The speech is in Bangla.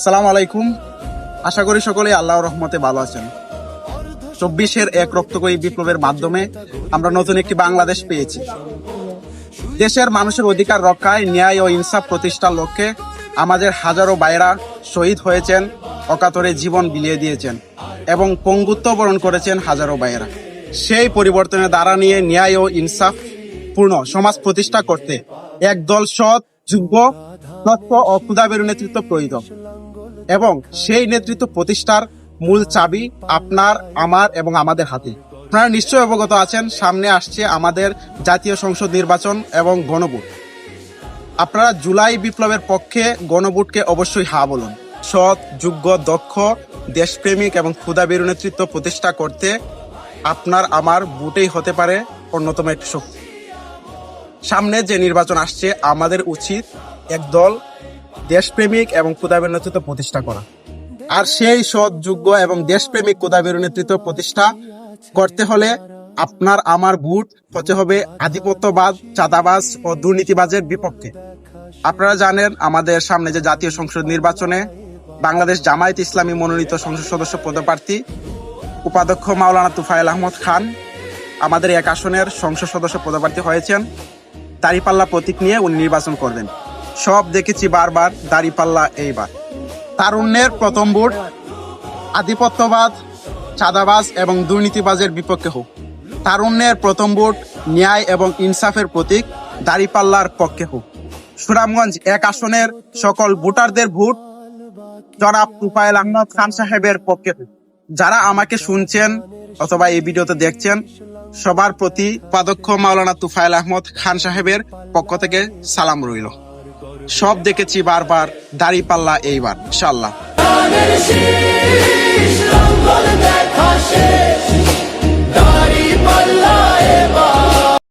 সালাম আলাইকুম। আশা করি সকলেই আল্লাহর রহমতে ভালো আছেন। চব্বিশের এক রক্তকরী বিপ্লবের মাধ্যমে আমরা নতুন একটি বাংলাদেশ পেয়েছি। দেশের মানুষের অধিকার রক্ষায় ন্যায় ও ইনসাফ প্রতিষ্ঠার লক্ষ্যে আমাদের হাজারো বাইরা শহীদ হয়েছেন, অকাতরে জীবন বিলিয়ে দিয়েছেন এবং পঙ্গুত্ব বরণ করেছেন হাজারো বাইরা সেই পরিবর্তনের দ্বারা নিয়ে ন্যায় ও ইনসাফ পূর্ণ সমাজ প্রতিষ্ঠা করতে একদল সৎ যোগ্য তথ্য ও ক্ষুদাবেরু নেতৃত্ব প্রয়োজন এবং সেই নেতৃত্ব প্রতিষ্ঠার মূল চাবি আপনার, আমার এবং আমাদের হাতে। আপনারা নিশ্চয়ই অবগত আছেন, সামনে আসছে আমাদের জাতীয় সংসদ নির্বাচন এবং গণভোট। আপনারা জুলাই বিপ্লবের পক্ষে গণভোটকে অবশ্যই হা বলুন। সৎ যোগ্য দক্ষ, দেশপ্রেমিক এবং ক্ষুদাবেরু নেতৃত্ব প্রতিষ্ঠা করতে আপনার, আমার বুটেই হতে পারে অন্যতম একটি শক্তি। সামনে যে নির্বাচন আসছে, আমাদের উচিত একদল দেশপ্রেমিক এবং ক্ষুদাবের নেতৃত্ব প্রতিষ্ঠা করা। আর সেই সৎ, যোগ্য এবং দেশপ্রেমিক, ক্ষুদাবের নেতৃত্ব প্রতিষ্ঠা করতে হলে আপনার, আমার ভোট হতে হবে আধিপত্যবাদ, চাঁদাবাজ ও দুর্নীতিবাজের বিপক্ষে। আপনারা জানেন, আমাদের সামনে যে জাতীয় সংসদ নির্বাচনে বাংলাদেশ জামায়াত ইসলামী মনোনীত সংসদ সদস্য পদপ্রার্থী উপাধ্যক্ষ মাওলানা তুফাইল আহমদ খান আমাদের এক আসনের সংসদ সদস্য পদপ্রার্থী হয়েছেন। দাঁড়িপাল্লা প্রতীক নিয়ে উনি নির্বাচন করবেন। সব দেখেছি বারবার দাঁড়িপাল্লা এইবার। তারুণ্যের প্রথম ভোট আধিপত্যবাদ, চাঁদাবাজ এবং দুর্নীতিবাজের বিপক্ষে হোক। তারুণ্যের প্রথম ভোট ন্যায় এবং ইনসাফের প্রতীক দাঁড়িপাল্লার পক্ষে হোক। সুনামগঞ্জ এক আসনের সকল ভোটারদের ভোট জনাব তুফাইল আহমদ খান সাহেবের পক্ষে যারা আমাকে শুনছেন অথবা এই ভিডিওতে দেখছেন সবার প্রতি উপাধ্যক্ষ মাওলানা তুফাইল আহমদ খান সাহেবের পক্ষ থেকে সালাম রইল। সব দেখেছি বারবার, দাড়ি পাল্লা এইবার ইনশাল্লাহ